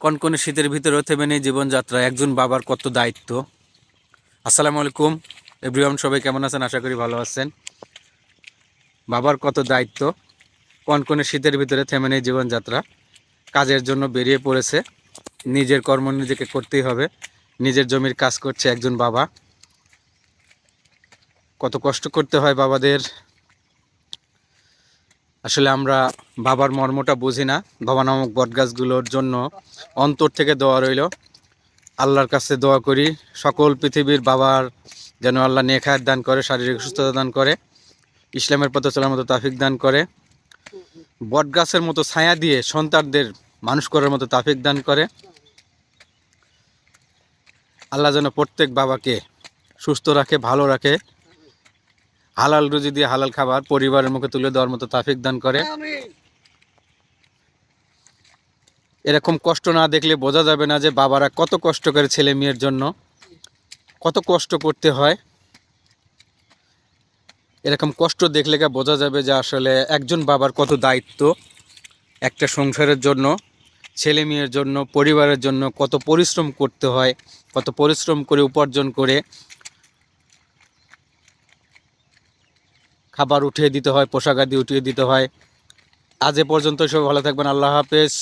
কনকনে শীতের ভিতরে থেমে নেই জীবনযাত্রা একজন বাবার কত দায়িত্ব। আসসালামু আলাইকুম। এভরিওয়ান, সবাই কেমন আছেন? আশা করি ভালো আছেন। বাবার কত দায়িত্ব। কনকনে শীতের ভিতরে থেমে নেই জীবনযাত্রা। কাজের জন্য বেরিয়ে পড়েছে। নিজের কর্ম নিজেকে করতেই হবে। নিজের জমির কাজ করছে একজন বাবা। কত কষ্ট করতে হয় বাবাদের। আসলে আমরা বাবার মর্মটা বুঝি না। বাবা নামক বটগাছগুলোর জন্য অন্তর থেকে দোয়া রইল। আল্লাহর কাছে দোয়া করি, সকল পৃথিবীর বাবার যেন আল্লাহ নেখায়াত দান করে, শারীরিক সুস্থতা দান করে, ইসলামের পথে চলার মতো তাফিক দান করে, বটগাছের মতো ছায়া দিয়ে সন্তানদের মানুষ করার মতো তাফিক দান করে। আল্লাহ যেন প্রত্যেক বাবাকে সুস্থ রাখে, ভালো রাখে। হালাল রুজি দিয়ে হালাল খাবার পরিবারের মুখে তুলে দেওয়ার মতো তাফিক দান করে। এরকম কষ্ট না দেখলে বোঝা যাবে না যে বাবারা কত কষ্ট করে ছেলে মেয়ের জন্য কত কষ্ট করতে হয়। এরকম কষ্ট দেখলে বোঝা যাবে যে আসলে একজন বাবার কত দায়িত্ব, একটা সংসারের জন্য, ছেলে মেয়ের জন্য, পরিবারের জন্য কত পরিশ্রম করতে হয়, কত পরিশ্রম করে উপার্জন করে খাবার উঠিয়ে দিতে হয়, পোশাক আদি উঠিয়ে দিতে হয়। আজ এ পর্যন্ত সব ভালো থাকবেন, আল্লাহ হাফেজ।